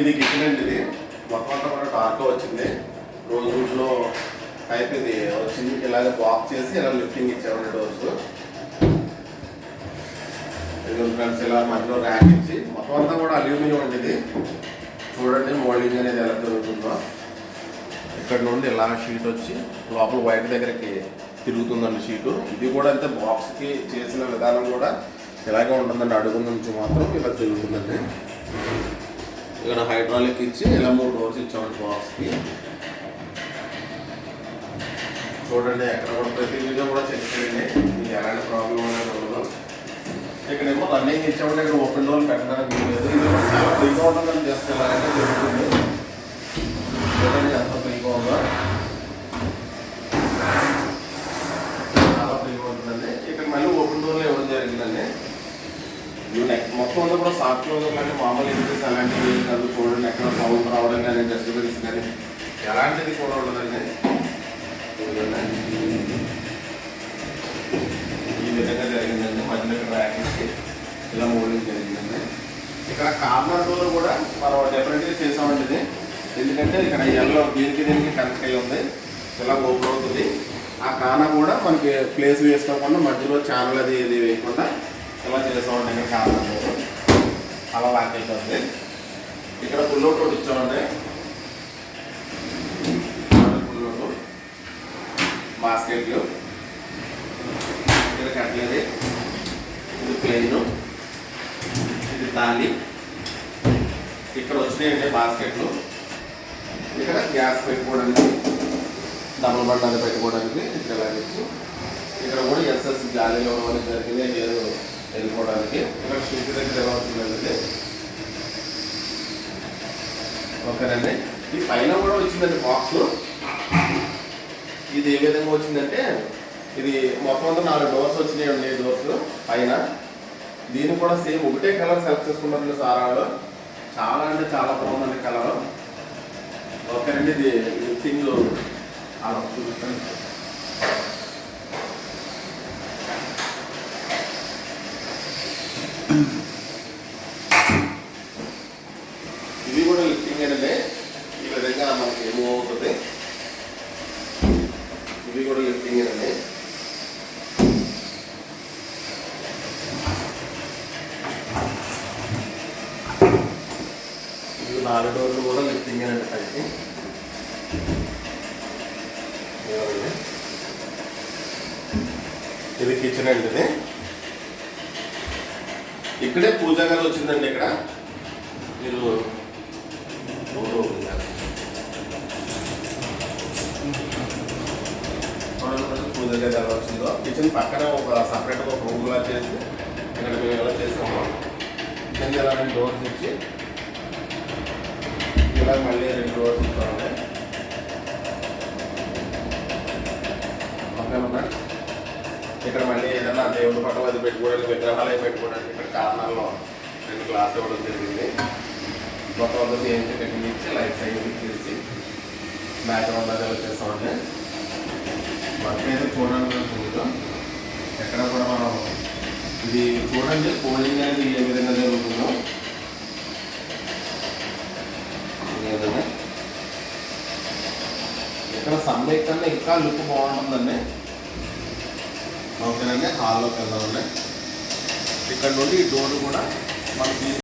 ఇది కిచెన్ అండి ఇది మొత్తం అంతా కూడా డార్క్ వచ్చింది. రోజు రూట్లో టైప్ ఇది వచ్చింది ఇలాగ బాక్ చేసి ఇలా లిఫ్టింగ్ ఇచ్చామండి డోర్స్ ఇది ఫ్రెండ్స్ ఇలా మధ్యలో ర్యాక్ ఇచ్చి మొత్తం అంతా కూడా అల్యూమినియం అండి ఇది చూడండి మోల్డింగ్ అనేది ఎలా జరుగుతుందో. ఇక్కడ నుండి ఇలా షీట్ వచ్చి లోపల వైట్ దగ్గరికి తిరుగుతుందండి షీటు. ఇది కూడా అంతే బాక్స్కి చేసిన విధానం కూడా ఇలాగే ఉంటుందండి. అడుగు నుంచి మాత్రం ఇలా తిరుగుతుందండి. ఇక్కడ హైడ్రాలిక్ ఇచ్చి ఇలా మూడు డోర్స్ ఇచ్చామండి బాక్స్కి చూడండి ఎక్కడ కూడా ప్రతి వీడియో కూడా చెక్ చేయండి. మీకు ఎలాంటి ప్రాబ్లం అనేది ఉండదు ఇక్కడేమో రన్నింగ్ ఇచ్చామంటే ఇక్కడ ఓపెన్ డోర్ పెట్టడానికి లేదు. ఇది చాలా ఫ్రీగా ఉంటుందని జస్ట్ ఇలాగైతే జరుగుతుంది చూడండి ఎంత ఫ్రీగా ఉందో. చాలా ఫ్రీగా ఉంటుందండి. ఇక్కడ మళ్ళీ ఓపెన్ డోర్లో ఇవ్వడం జరిగిందండి. మొత్తం అంతా కూడా సాఫ్ట్ క్లోజర్ లాంటి మామూలు ఇంటిస్ అలాంటివి కాదు చూడండి ఎక్కడ సౌండ్ రావడం కానీ డస్ట్బిన్స్ కానీ ఎలాంటిది కూడా ఉండదండి. ఈ విధంగా జరిగిందండి. మధ్యలో ఇక్కడ ర్యాక్ ఇలా మోల్డింగ్ జరిగిందండి. ఇక్కడ కార్నర్ డోర్ కూడా మనం డెఫినెట్గా చేసామండి ఇది. ఎందుకంటే ఇక్కడ ఎల్లో దీనికి దీనికి కనెక్ట్ అయ్యి ఉంది. ఇలా ఓపెన్ అవుతుంది. ఆ కాన కూడా మనకి ప్లేస్ వేసుకోకుండా మధ్యలో ఛానల్ అది ఇది వేయకుండా ఇలా చేసుకోవడం ఇక్కడ కార్నర్ అలా లాక్ అయిపోతుంది ఇక్కడ పుల్లోట్ ఒకటి ఇచ్చామండి. పుల్లోటు బాస్కెట్లు. ఇక్కడ కట్లేదు ఇది ప్లెయిన్ ఇది తాళి. ఇక్కడ వచ్చినాయండి బాస్కెట్లు. ఇక్కడ గ్యాస్ పెట్టుకోవడానికి డబుల్ బండాలు పెట్టుకోవడానికి ఇక్కడ ఇక్కడ కూడా ఎస్ఎస్ గాలిలో ఇవ్వడం అనేది జరిగింది లేదు వెళ్ళిపోవడానికి ఇక్కడ షీట్ దగ్గర ఎలా వచ్చిందండి ఓకేనండి. ఈ పైన కూడా వచ్చిందండి బాక్స్. ఇది ఏ విధంగా వచ్చిందంటే ఇది మొత్తం అంతా నాలుగు డోర్స్ వచ్చినాయండి డోర్స్ పైన. దీన్ని కూడా సేమ్ ఒకటే కలర్ సెలెక్ట్ చేసుకున్నారండి సారాలు చాలా అంటే చాలా బాగుందండి కలర్. ఓకేనండి ఇది లిఫ్టింగ్ అలా చూపిస్తాను ఇది కూడా ఈ విధంగా మనకి మూవ్ అవుతుంది. ఇవి కూడా లిఫ్టింగ్ అండి ఇవి నాలుగు డోర్లు కూడా లిఫ్టింగ్ అండి పైకి ఇది కిచెన్ అండి ఇది ఇక్కడే పూజా గారు వచ్చిందండి ఇక్కడ. మీరు డోర్ పూజ గది ఎలా వచ్చిందో కిచెన్ పక్కన ఒక సపరేట్ ఒక రూమ్లా చేసి ఇక్కడ మేము ఎలా చేసాము కిచెన్ ఎలా డోర్స్ ఇచ్చి ఇలా మళ్ళీ రెండు డోర్స్ ఇస్తామండి ఓకేనా ఇక్కడ మళ్ళీ ఏదైనా దేవుడి పక్కన అది పెట్టుకోవడానికి విగ్రహాలు పెట్టుకోవడానికి ఇక్కడ కారణాల్లో రెండు గ్లాస్ ఇవ్వడం జరిగింది. మొత్తం అంతా చేయించి కటింగ్ ఇచ్చి లైట్స్ అవి ఇచ్చేసి బ్యాక్గ్రౌండ్ అది ఎలా చేస్తామండి వర్క్ అయితే చూడండి మీరు ఎక్కడ కూడా మనం ఇది చూడండి పోలింగ్ అనేది ఏ విధంగా జరుగుతుందో ఇక్కడ సమ్మె కన్నా ఇంకా లుక్ బాగుంటుందండి ఓకేనండి హాల్లోకి వెళ్దామండి. ఇక్కడ నుండి ఈ డోర్ కూడా మనకి